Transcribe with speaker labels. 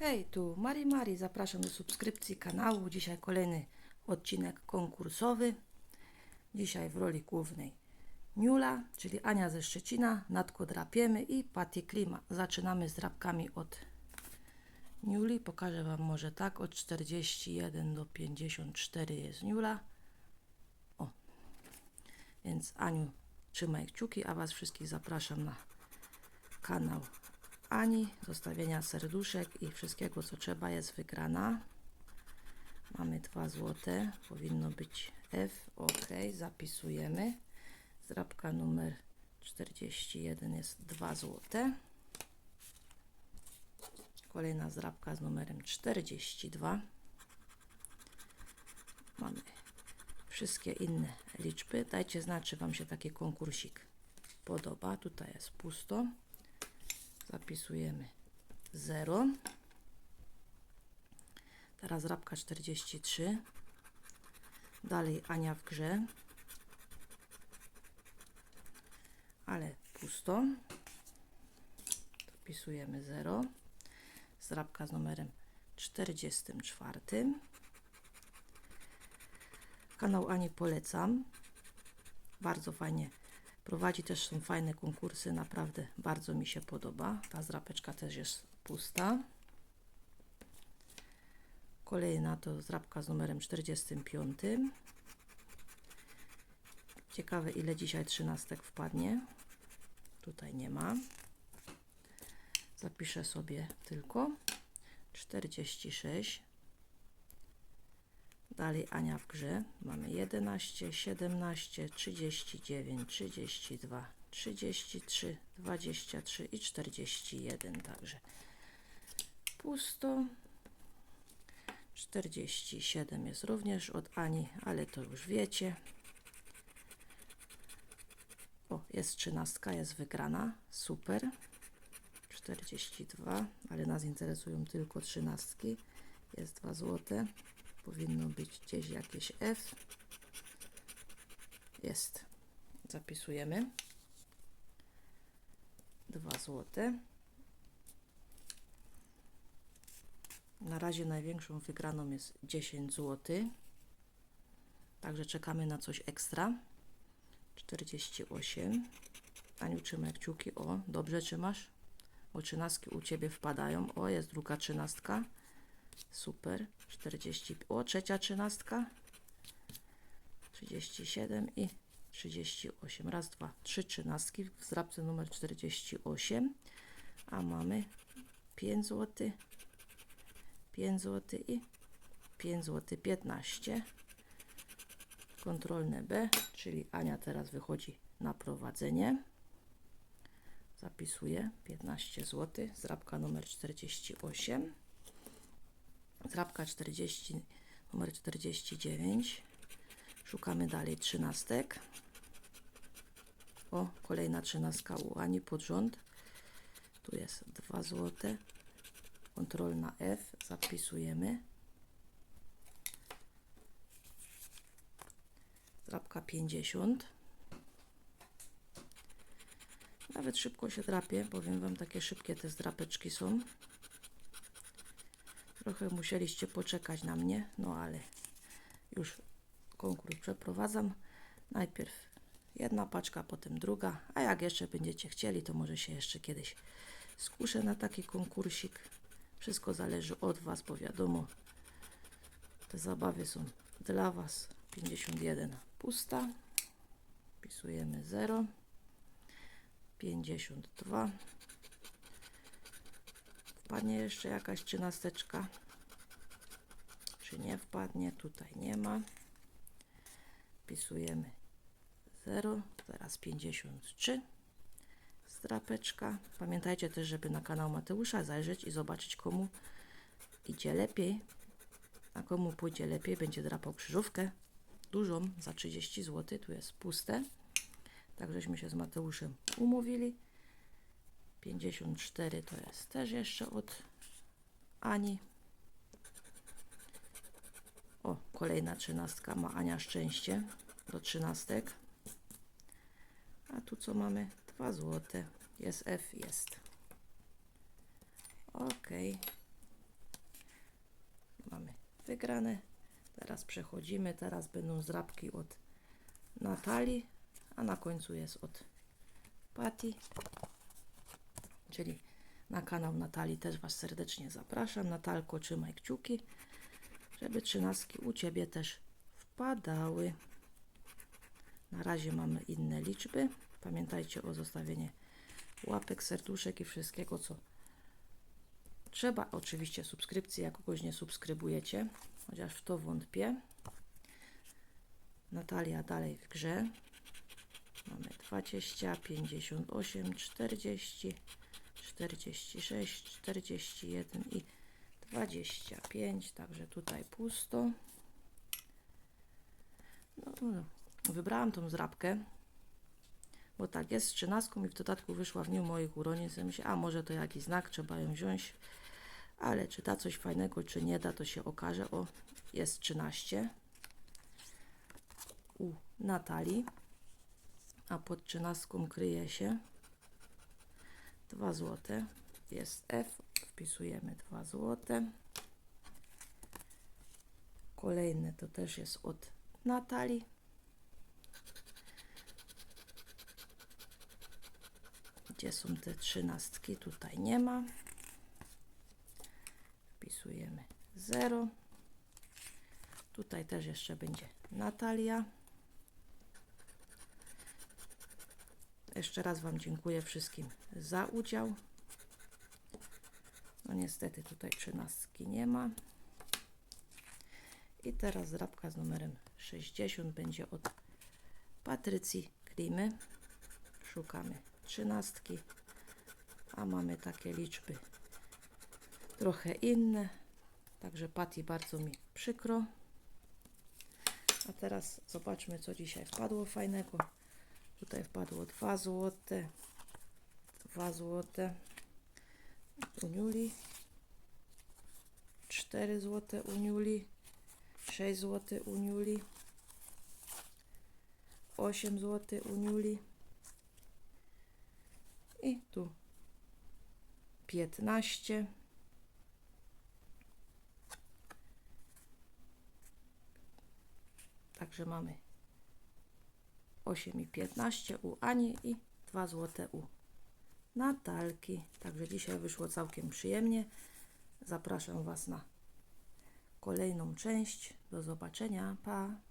Speaker 1: Hej, tu Mari Mari, zapraszam do subskrypcji kanału. Dzisiaj kolejny odcinek konkursowy. Dzisiaj w roli głównej Niula, czyli Ania ze Szczecina, Natko drapiemy i Patty Klima. Zaczynamy z drapkami od Niuli. Pokażę Wam może tak, od 41 do 54 jest Niula. O, więc Aniu, trzymaj kciuki, a Was wszystkich zapraszam na kanał Ani, zostawienia serduszek i wszystkiego co trzeba jest wygrana. Mamy dwa złote, powinno być F, ok, zapisujemy. Zdrabka numer 41 jest 2 złote. Kolejna zdrabka z numerem 42. Mamy wszystkie inne liczby. Dajcie znać, czy Wam się taki konkursik podoba. Tutaj jest pusto. Zapisujemy 0. Teraz rabka 43. Dalej Ania w grze. Ale pusto. Zapisujemy 0. Zrabka z numerem 44. Kanał Ani polecam. Bardzo fajnie prowadzi, też są fajne konkursy, naprawdę bardzo mi się podoba. Ta zrapeczka też jest pusta. Kolejna to zrabka z numerem 45. Ciekawe ile dzisiaj trzynastek wpadnie. Tutaj nie ma. Zapiszę sobie tylko 46. Dalej Ania w grze. Mamy 11, 17, 39, 32, 33, 23 i 41. Także pusto. 47 jest również od Ani, ale to już wiecie. O, jest trzynastka, jest wygrana. Super. 42, ale nas interesują tylko trzynastki. Jest 2 złote. Powinno być gdzieś jakieś F. Jest. Zapisujemy. 2 złote. Na razie największą wygraną jest 10 zł. Także czekamy na coś ekstra. 48. Aniu, trzymaj kciuki. O, dobrze trzymasz? O, trzynastki u Ciebie wpadają. O, jest druga trzynastka. Super. 40. O, trzecia trzynastka. 37 i 38. Raz, dwa, trzy trzynastki w zrabce numer 48. A mamy 5 zł, 5 zł i 5 zł 15. Kontrolne B, czyli Ania teraz wychodzi na prowadzenie. Zapisuję 15 zł, zrabka numer 48. Zrabka 40, numer 49. Szukamy dalej trzynastek. O, kolejna trzynastka u Ani pod rząd. Tu jest 2 złote. Kontrolna F. Zapisujemy. Zrabka 50. Nawet szybko się drapie. Powiem Wam, takie szybkie te zdrapeczki są. Trochę musieliście poczekać na mnie, no ale już konkurs przeprowadzam. Najpierw jedna paczka, potem druga, a jak jeszcze będziecie chcieli, to może się jeszcze kiedyś skuszę na taki konkursik. Wszystko zależy od Was, bo wiadomo, te zabawy są dla Was. 51 pusta, wpisujemy 0, 52 wpadnie jeszcze jakaś trzynasteczka. Czy nie wpadnie? Tutaj nie ma. Wpisujemy 0 teraz 53 strapeczka. Pamiętajcie też żeby na kanał Mateusza zajrzeć i zobaczyć komu idzie lepiej. A komu pójdzie lepiej będzie drapał krzyżówkę dużą za 30 zł tu jest puste. Tak żeśmy się z Mateuszem umówili 54 to jest też jeszcze od Ani. O, kolejna trzynastka ma Ania szczęście do trzynastek. A tu co mamy? 2 złote. Jest F, jest. Ok. wygrane. Teraz przechodzimy, teraz będą zrabki od Natalii, a na końcu jest od Pati, czyli na kanał Natalii też Was serdecznie zapraszam. Natalko, trzymaj kciuki, żeby trzynastki u Ciebie też wpadały. Na razie mamy inne liczby. Pamiętajcie o zostawieniu łapek, serduszek i wszystkiego, co trzeba. Oczywiście subskrypcji, jak kogoś nie subskrybujecie, chociaż w to wątpię. Natalia dalej w grze. Mamy 20, 58, 40, 46, 41 i 25, także tutaj pusto. No, no, wybrałam tą zrabkę, bo tak jest z 13 i w dodatku wyszła w dniu moich urodzin. Sobie myślę, a może to jakiś znak, trzeba ją wziąć. Ale czy da coś fajnego, czy nie da, to się okaże. O, jest 13 u Natalii, a pod 13 kryje się 2 złote. Jest F, wpisujemy 2 złote. Kolejne to też jest od Natalii. Gdzie są te trzynastki? Tutaj nie ma. Wpisujemy 0. Tutaj też jeszcze będzie Natalia. Jeszcze raz Wam dziękuję wszystkim za udział. No niestety tutaj trzynastki nie ma. I teraz zrabka z numerem 60 będzie od Patrycji Klimy. Szukamy trzynastki, a mamy takie liczby trochę inne. Także Pati bardzo mi przykro. A teraz zobaczmy, co dzisiaj wpadło fajnego. Tutaj wpadło 2 złote, 2 złote. U Niuli, 4 złote u Niuli, 6 zł u Niuli, 8 zł u Niuli i tu 15 Także mamy 8 i 15 u Ani i 2 złote u Natalki. Także dzisiaj wyszło całkiem przyjemnie. Zapraszam Was na kolejną część. Do zobaczenia. Pa!